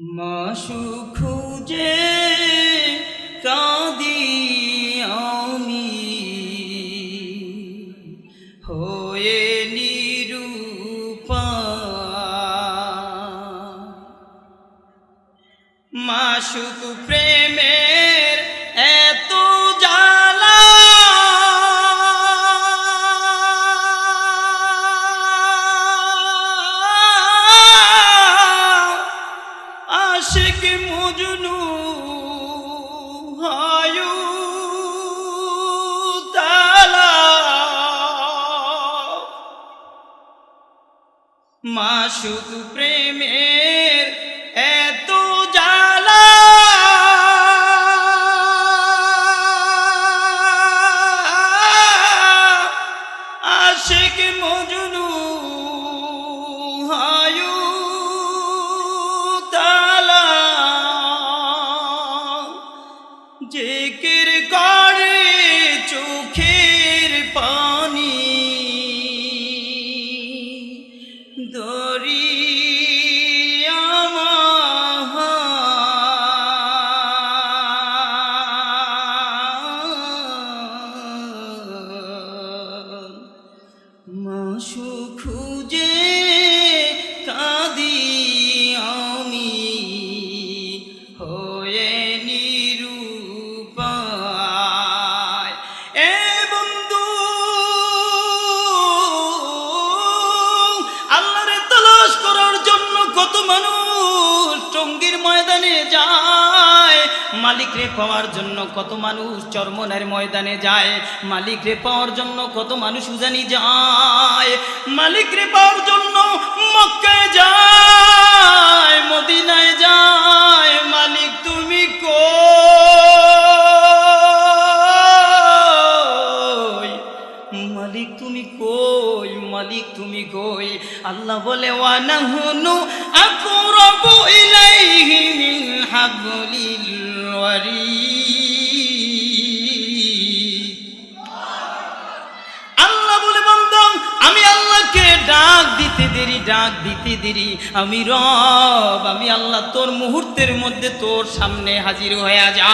মাসু খুঁজে আশিক মজনু হায়ু তালা। মাসুক প্রেমের টঙ্গির ময়দানে যায়। মালিক রে পাওয়ার জন্য কত মানুষ চরমনের ময়দানে যায়। মালিক রে পাওয়ার জন্য কত মানুষ উজানি যায়। মালিক রে পাওয়ার জন্য মক্কায় যায়, মদিনায় যায়। মালিক, তুমি কই? মালিক, তুমি কই? মালিক, তুমি কই? আল্লাহ বলে ওয়ানাহুনু আকরাবু ইলাইহি من حبل الوريد. আল্লাহ বলে বন্ধন আমি আল্লাহকে ডাক দিতে দেরি, ডাক দিতে দেরি। আমি রব, আমি আল্লাহ, তোর মুহূর্তের মধ্যে তোর সামনে হাজির হয়ে যা।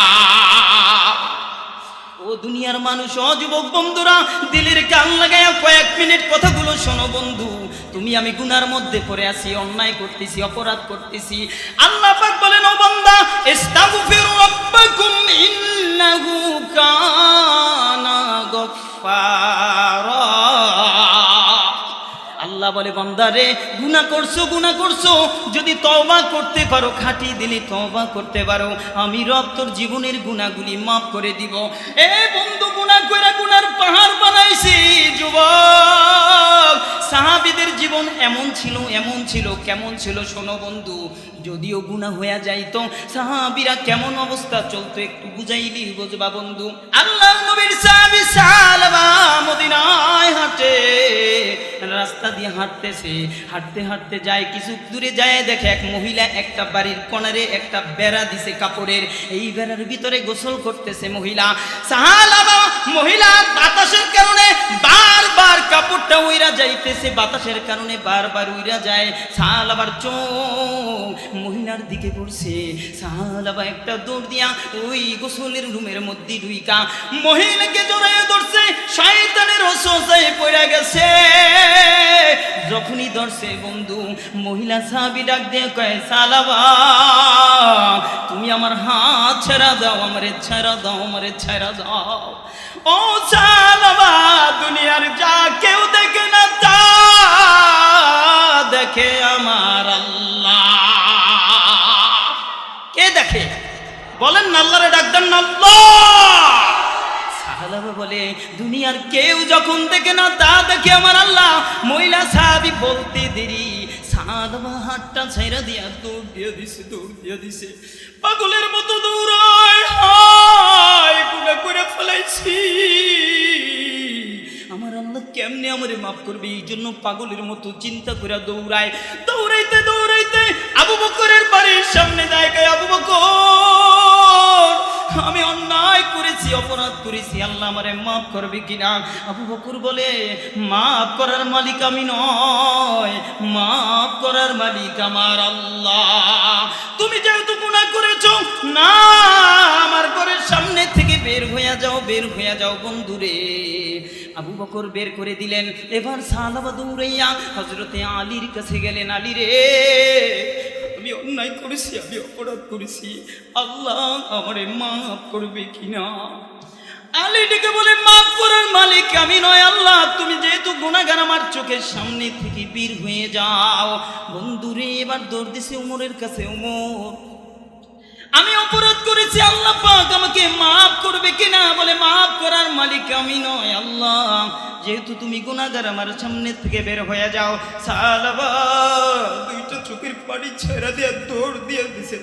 ও দুনিয়ার মানুষ, ও যুবক বন্ধুরা, দিলের কান লাগায় কয়েক মিনিট কথাগুলো শোনো বন্ধু। তুমি আমি গুনার মধ্যে পড়ে আছি, অন্যায় করতেছি, অপরাধ করতেছি। আল্লাহ পাক বলেন, ও বান্দা, ইস্তাগফিরু রাব্বাকুম ইন্নাহু কানা গফফারা। আল্লাহ বলে বন্দারে গুণা করছ গুণা করছ। যদি তওবা করতে পারো, খাটি দিলে তওবা করতে পারো। আমি রব তোর জীবনের গুণাগুলি মাফ করে দিব। এ বন্ধু গুণা করে গুণার পাহাড় বানাইছি, যুবক। সাহাবিদের জীবন এমন ছিল এমন ছিল, কেমন ছিল শোনো বন্ধু, যদিও গুণা হয়ে যাইতো, সাহাবিরা কেমন অবস্থা চলতো একটু বুঝাইলি বুঝবা বন্ধু। আল্লাহ নবীর সাহাবি সালবা মদিনায় হাঁটে, রাস্তা দিয়ে হাঁটতেছে, হাঁটতে হাঁটতে যায়, কিছু দূরে যায়, দেখে এক মহিলা একটা বাড়ির কোণারে একটা বেড়া দিছে কাপড়ের, এই বেড়ার ভিতরে গোসল করতেছে মহিলা। সাহালাবা মহিলা বাতাসের কারণে বারবার কাপড়টা উইরা যাইতেছে বাতাসের কারণে বারবার উইরা যায় সাহালাবার চোখ মহিলার দিকে পড়ছে। সাহালাবা একটা দৌড় দিয়া ওই গোসলের রুমের মধ্যে ঢুইকা। মহিলাকে জড়াইয়া ধরছে, শয়তানের অসহায় পড়ে গেছে। যখনই ধরছে, বন্ধু, মহিলা সাহাবি ডাক দিয়ে কয়, সালাবা, তুমি আমার হাত ছেড়া দাও, আমারে ছেড়া দাও, আমারে ছেড়া দাও। ও সালাবা, দুনিয়ার যা কেউ দেখে বলেন না আল্লাহরে ডাক দেন বলে, দুনিয়ার কেউ যখন দেখে না, তা দেখে আমার আল্লাহ। মহিলা সাহাবি বলতে দেরি। সাহালাবা ছেড়ে দিয়া দৌড় দিয়ে দিছে, দৌড় দিয়ে দিছে। পাগলের মতো দৌড়ায় করে ফেলাইছি। আমার আল্লাহ কেমনে আমারে মাফ করবে? এই জন্য পাগলের মতো চিন্তা করে দৌড়ায়। দৌড়াইতে দৌড়াইতে আবু বকরের বাড়ির সামনে জায়গায় আবু বকর? আমি অন্যায় করেছি, অপরাধ করেছি, আল্লাহ আমারে মাফ করবে কিনা? আবু বকর বলে, মাফ করার মালিক আমি নয়, মাফ করার মালিক আমার আল্লাহ। তুমি যেহেতু গুণা করেছ, না, আমার ঘরের সামনে থেকে বের হইয়া যাও, বের হইয়া যাও বন্ধুরে। আবু বকর বের করে দিলেন। এবার সালাবা দৌড়াইয়া হজরতে আলীর কাছে গেলেন। আলী রে, আমি অন্যায় করেছি, আমি অপরাধ করেছি। আল্লাহ আমারে মাফ করবে কিনা? আলী ডেকে বলে, মাফ করার মালিক আমি নয় আল্লাহ। তুমি যেহেতু গুণাগার আমার চোখের সামনে থেকে বীর হয়ে যাও। বন্ধুরে এবার দৌড় দিছে উমরের কাছে। উমর, আমি অপরাধ করেছি, আল্লাহ পাক আমাকে মাফ করবে কিনা বলে মাফ করার মালিক আমি নয়, আল্লাহ। যেহেতু তুমি গুণাগার আমার সামনে থেকে বের হয়ে যাও। সালাবা দুইটা চোখের পানি ছেড়া দিয়ে দৌড় দিয়ে দিছে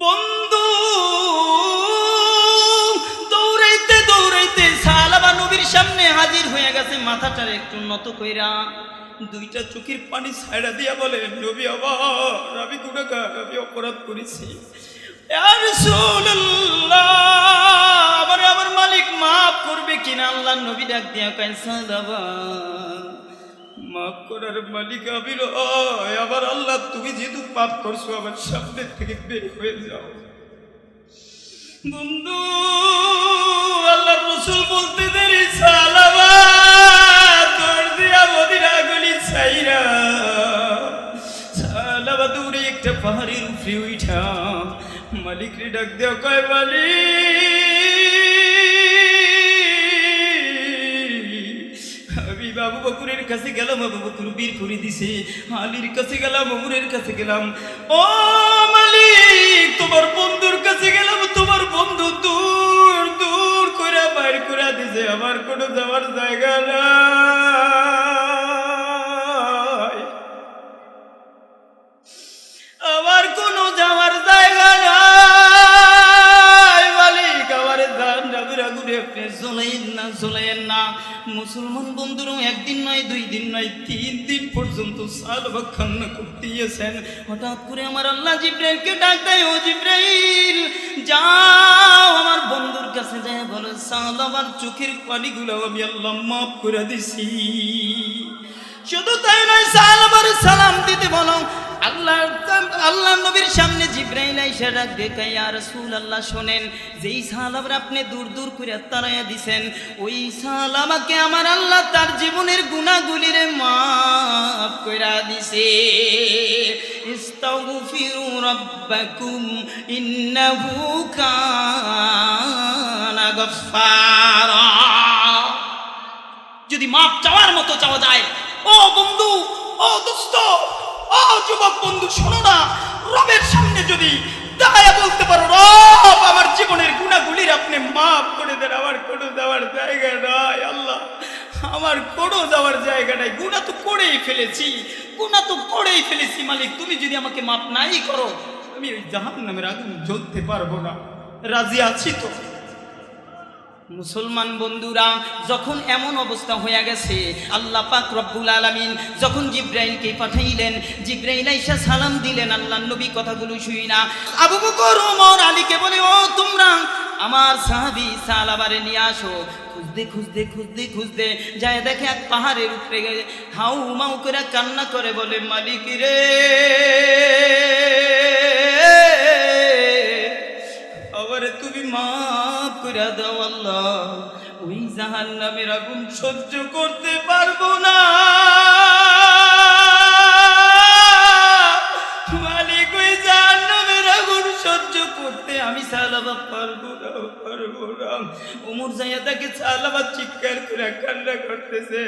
বন্ধু, দৌড়াইতে দৌড়াইতে সালাবা নবীর সামনে হাজির হয়ে গেছে, মাথাটার একটু নত কইরা। দুইটা চোখের পানি ছাড়া দিয়া বলে, নবী, আবার আমি গুণাগার আমি অপরাধ করেছি। আমারে আমার মালিক মাফ করবে কিনা? আল্লাহ নবী ডাক দিয়া কয় সালাবা মাফ করার মালিক আমি নয় আবার আল্লাহ, তুমি যেহেতু পাপ করছ, আমার সামনে থেকে বের হয়ে যাও। বন্ধু আল্লাহ রসুল বলতে দেরি, সালাবা, তোর দিয়া মদিনা গলি ছাইরা, সালাবা দৌড়ে একটা পাহাড়ের উপরে উঠা মালিক রে ডাক দেওয়া কয় মালিক আমি বাবু বকুরের কাছে গেলাম, বাবু বকুর বীর করে দিছে। আলীর কাছে গেলাম অমরের কাছে গেলাম। ও মালিক, তোমার বন্ধুর কাছে গেলাম, তোমার বন্ধু দূর দূর করে বাইর করে দিছে। আমার কোনো যাওয়ার জায়গা নাই। মুসলমান বন্ধুরাও একদিন নয়, দুই দিন নয়, তিন দিন পর্যন্ত সাল বা করতেছেন হঠাৎ করে আমার আল্লাহ জিব্রাইলকে ডাক দেয়, ও জিব্রাইল, যাও আমার বন্ধুর কাছে যায়, বলো, সাল আমার চোখের পানিগুলো আমি আল্লাহ মাফ করে দিছি। শুধু তাই নয় সালাবার সালাম দিতে বলো। আল্লাহ আল্লাহ নবীর সামনে জিব্রাইল আইসা ডাক দেখে রসুল আল্লাহ শোনেন, যেই সালাবার আপনি দূর দূর করে তারাইয়া দিছেন, ওই সালামাকে আমার আল্লাহ তার জীবনের গুনাহগুলির মাফ কইরা দিছে। ইস্তাগফিরু রাব্বাকুম, ইন্নাহু কানা যদি মাপ চাওয়ার মতো চাওয়া যায় ও বন্ধু, ও দোস্ত, ও যুবক বন্ধু, শোনো না, রবের সামনে যদি দাঁড়ায় বলতে পারো, রব আমার জীবনের গুণাগুলির আপনি মাফ করে দেন, আমার কোনো যাওয়ার জায়গা নাই, আল্লাহ, আমার কোনো যাওয়ার জায়গা নাই, গুণা তো করেই ফেলেছি, গুণা তো করেই ফেলেছি, মালিক, তুমি যদি আমাকে মাপ নাই করো, আমি ওই জাহান নামের আগুন জ্বলতে পারব না, রাজি আছি তো। মুসলমান বন্ধুরা, যখন এমন অবস্থা হয়ে গেছে, আল্লাহ পাক রব্বুল আলামিন যখন জিব্রাইলকে পাঠাইলেন, জিব্রাইল আইসা সালাম দিলেন আল্লাহ নবী কথাগুলো শুই না। আবু বকর, ওমর, আলীকে বলে, ও তোমরা আমার সাহাবি সালাবারে নিয়ে আসো। খুঁজতে খুঁজতে খুঁজতে খুঁজতে যায় দেখে এক পাহাড়ের উপরে গিয়ে হাউ মাউ করে কান্না করে বলে, মালিক রে! আবার তুমি মাফ করে দাও আল্লাহ। ওই জাহান নামের আগুন সহ্য করতে পারব না। আগুন সহ্য করতে আমি সালাবা পারব না, পারব তাকে চিৎকার করে করতেছে।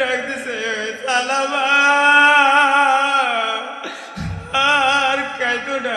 ডাকতেছে আর কাইদো না।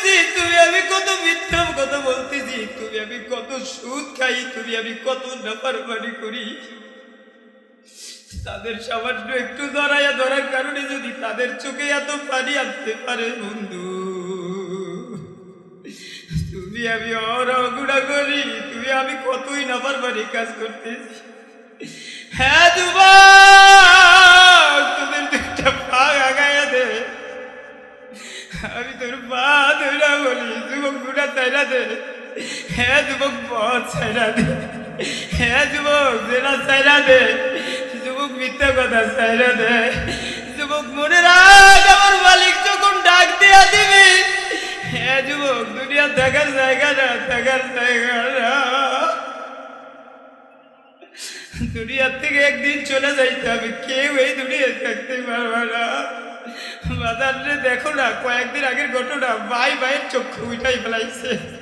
করতেছি তুমি আমি কত মিথ্যা কথা বলতেছি, তুমি আমি কত সুদ খাই, তুমি আমি কত নাফারমানি করি। তাদের সামান্য একটু ধরাইয়া ধরার কারণে যদি তাদের চোখে এত পানি আসতে পারে, বন্ধু, তুমি আমি অরগুড়া করি, তুমি আমি কতই বাড়ি কাজ করতেছি। হ্যাঁ যুবক পথ চাইরা দে। হ্যাঁ যুবক যেটা চাইরা দে। যুবক মিথ্যা কথা চাইরা দে। যুবক মনে রাখ, আমার মালিক যখন ডাক দেয়া দিবি। হ্যাঁ যুবক, দুনিয়া দেখার জায়গা না, দেখার জায়গা না। দুনিয়ার থেকে একদিন চলে যাইতে হবে। কেউ এই দুনিয়ায় থাকতে পারবে না। বাজারে দেখো না, কয়েকদিন আগের ঘটনা, ভাই ভাইয়ের চক্ষু উঠাই ফেলাইছে।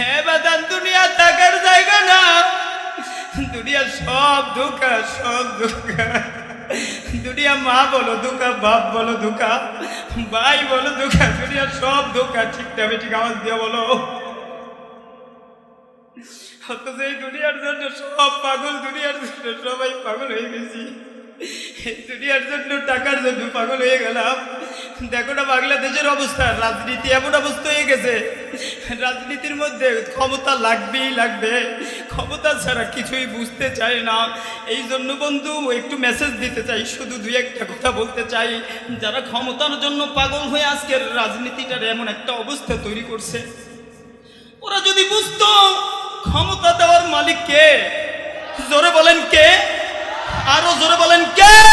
হ্যাঁ বাদান, দুনিয়া থাকার জায়গা না। দুনিয়ার সব ধোকা সব ধোকা। দুনিয়া মা বলো ধোকা, বাপ বলো ধোকা, ভাই বলো ধোকা, দুনিয়ার সব ধোকা। ঠিক না ঠিক আওয়াজ দিয়ে বলো। অথচ এই দুনিয়ার জন্য সব পাগল, দুনিয়ার জন্য সবাই পাগল হয়ে গেছি। দুনিয়ার জন্য টাকার জন্য পাগল হয়ে গেলাম। দেখো না, বাংলাদেশের অবস্থা, রাজনীতি এমন অবস্থা হয়ে গেছে। রাজনীতির মধ্যে ক্ষমতা লাগবেই লাগবে। ক্ষমতা ছাড়া কিছুই বুঝতে চায় না। এই জন্য বন্ধু, একটু মেসেজ দিতে চাই, শুধু দুই একটা কথা বলতে চাই। যারা ক্ষমতার জন্য পাগল হয়ে আজকের রাজনীতিটার এমন একটা অবস্থা তৈরি করছে, ওরা যদি বুঝতো ক্ষমতা দেওয়ার মালিক কে? জোরে বলেন কে? আরও জোরে বলেন কে?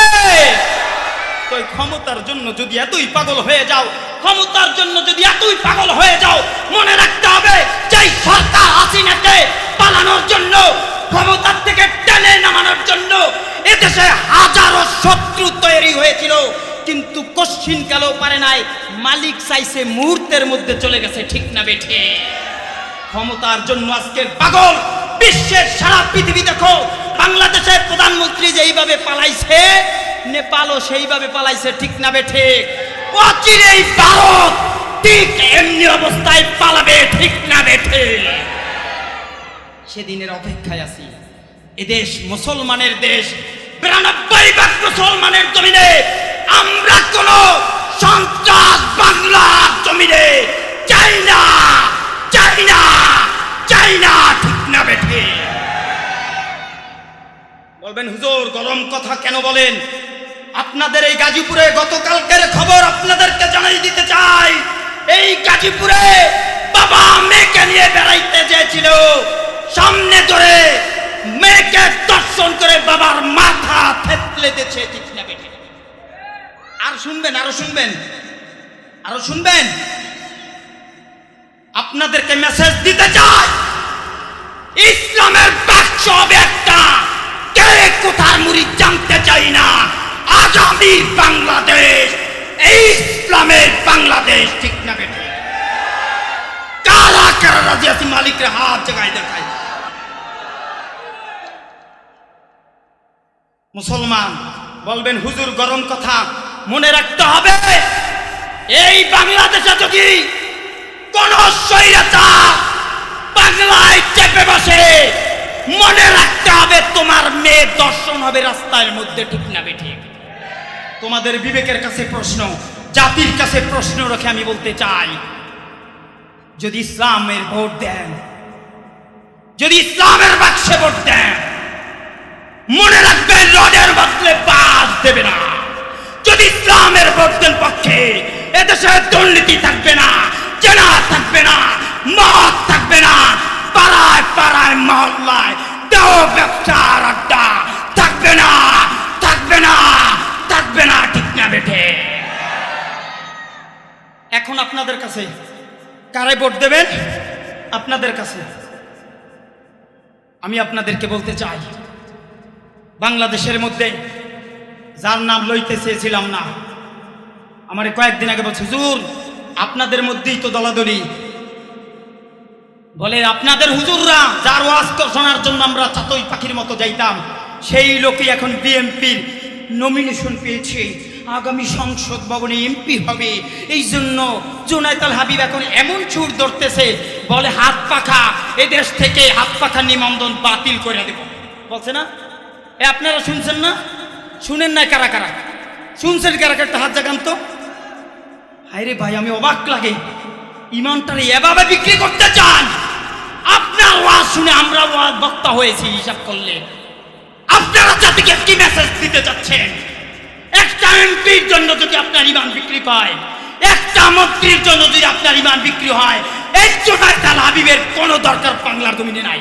তো ক্ষমতার জন্য যদি এতই পাগল হয়ে যাও, ক্ষমতার জন্য যদি এতই পাগল হয়ে যাও, মনে রাখতে হবে, যেই সরকার হাসিনাকে পালানোর জন্য, ক্ষমতার থেকে টেনে নামানোর জন্য এদেশে হাজারো শত্রু তৈরি হয়েছিল, কিন্তু কশ্চিন কালেও পারে নাই, মালিক চাইছে মুহূর্তের মধ্যে চলে গেছে, ঠিক না বেঠে? ক্ষমতার জন্য আজকের পাগল, বিশ্বের সারা পৃথিবী দেখো, বাংলাদেশের প্রধানমন্ত্রী যেইভাবে পালাইছে নেপালও সেইভাবে পালাইছে, ঠিক না বে ঠিক? অচিরেই ভারত ঠিক এমনি অবস্থায় পালাবে, ঠিক না বে ঠিক? সেদিনের অপেক্ষায় আছি। এদেশ মুসলমানের দেশ, বিরানব্বই ভাগ মুসলমানের জমিনে আমরা কোন সন্ত্রাস বাংলার জমিনে চাই না চাই না চাই না, ঠিক না বেঠে বলবেন, হুজুর, গরম কথা কেন বলেন? আপনাদের এই গাজীপুরে গতকালকের খবর আপনাদেরকে জানাই দিতে চাই। এই গাজীপুরে বাবা মেয়েকে নিয়ে বেড়াইতে চেয়েছিল। সামনে ধরে মেয়েকে দর্শন করে বাবার মাথা থেতলে দিয়েছে আর শুনবেন, আরও শুনবেন আরও শুনবেন। আপনাদেরকে মেসেজ দিতে চাই। ইসলামের বাক্স হবে একটা। কে কোথার মুড়ি মুসলমান, বলবেন, হুজুর, গরম কথা মনে রাখতে হবে। এই বাংলাদেশে যদি কোন স্বৈরাচার বাংলায় চেপে বসে, মনে রাখতে হবে তোমার মেয়ে দর্শন হবে রাস্তার মধ্যে ঠিক না ঠিক। তোমাদের বিবেকের কাছে প্রশ্ন, জাতির কাছে প্রশ্ন রেখে আমি বলতে চাই, যদি ইসলামের ভোট দেন, যদি ইসলামের বাক্সে ভোট দেন মনে রাখবে রডের বদলে বাস দেবে না। যদি ইসলামের ভোটের পক্ষে এদেশে দুর্নীতি থাকবে না জেনা থাকবে না, মদ থাকবে না, পাড়ায় পাড়ায়, মহল্লায় দেও ব্যবসার আড্ডা থাকবে না থাকবে না থাকবে না, ঠিক না বেঠে। এখন আপনাদের কাছে কারে ভোট দেবেন? আপনাদের কাছে। আমি আপনাদেরকে বলতে চাই বাংলাদেশের মধ্যে যার নাম লইতে চেয়েছিলাম না। আমার কয়েকদিন আগে বলছে, হুজুর, আপনাদের মধ্যেই তো দলাদলি। বলে, আপনাদের হুজুররা যার ওয়াজ শোনার জন্য আমরা চাতই পাখির মতো যাইতাম, সেই লোকই এখন বিএমপির নমিনেশন পেয়েছে। আগামী সংসদ ভবনে এমপি হবে। এই জন্য জোনায়তাল হাবিব এখন এমন চুর ধরতেছে, বলে, হাত পাখা এদেশ থেকে হাত পাখা নিবন্ধন বাতিল করে দেব। বলছে না? এ, আপনারা শুনছেন না? শুনেন না কারা কারা? শুনছেন কারা কারা? হাত জাগান তো। হায়রে ভাই, আমি অবাক লাগে। ইমানটারে এভাবে বিক্রি করতে চান? আপনার ওয়াজ শুনে আমরা ওয়াজ বক্তা হয়েছি, হিসাব করলে। আপনারা জাতিকে কি মেসেজ দিতে চাচ্ছেন একটা এমপির জন্য যদি আপনার ইমান বিক্রি পায়, একটা মন্ত্রীর জন্য যদি আপনার ইমান বিক্রি হয়, এই জোটায় তাল হাবিবের কোনো দরকার বাংলার জমিনে নাই।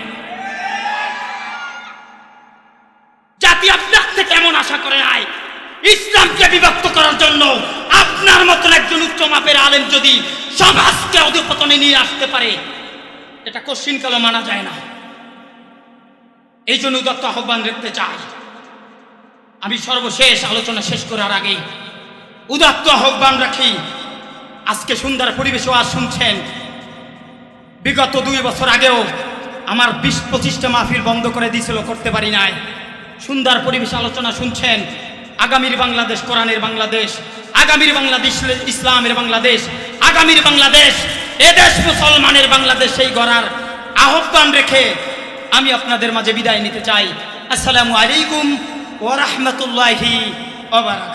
জাতি আপনার থেকে এমন আশা করে নাই। ইসলামকে বিভক্ত করার জন্য আপনার মতন একজন উচ্চ মাপের আলেম যদি সমাজকে অধপতনে নিয়ে আসতে পারে, এটা কশ্চিন কালো মানা যায় না। এই জন্য উদত্ত আহ্বান রাখতে চাই। আমি সর্বশেষ আলোচনা শেষ করার আগে উদাত্ত আহ্বান রাখি। আজকে সুন্দর পরিবেশও আজ শুনছেন, বিগত দুই বছর আগেও আমার বিশ পঁচিশটা মাহফিল বন্ধ করে দিয়েছিল, করতে পারি নাই। সুন্দর পরিবেশ আলোচনা শুনছেন আগামীর বাংলাদেশ, কোরআনের বাংলাদেশ, আগামীর বাংলাদেশ, ইসলামের বাংলাদেশ, আগামীর বাংলাদেশ এদেশ মুসলমানের বাংলাদেশ সেই গড়ার আহ্বান রেখে আমি আপনাদের মাঝে বিদায় নিতে চাই। আসসালামু আলাইকুম ওরহমতুল্লাহি ওবারাকাত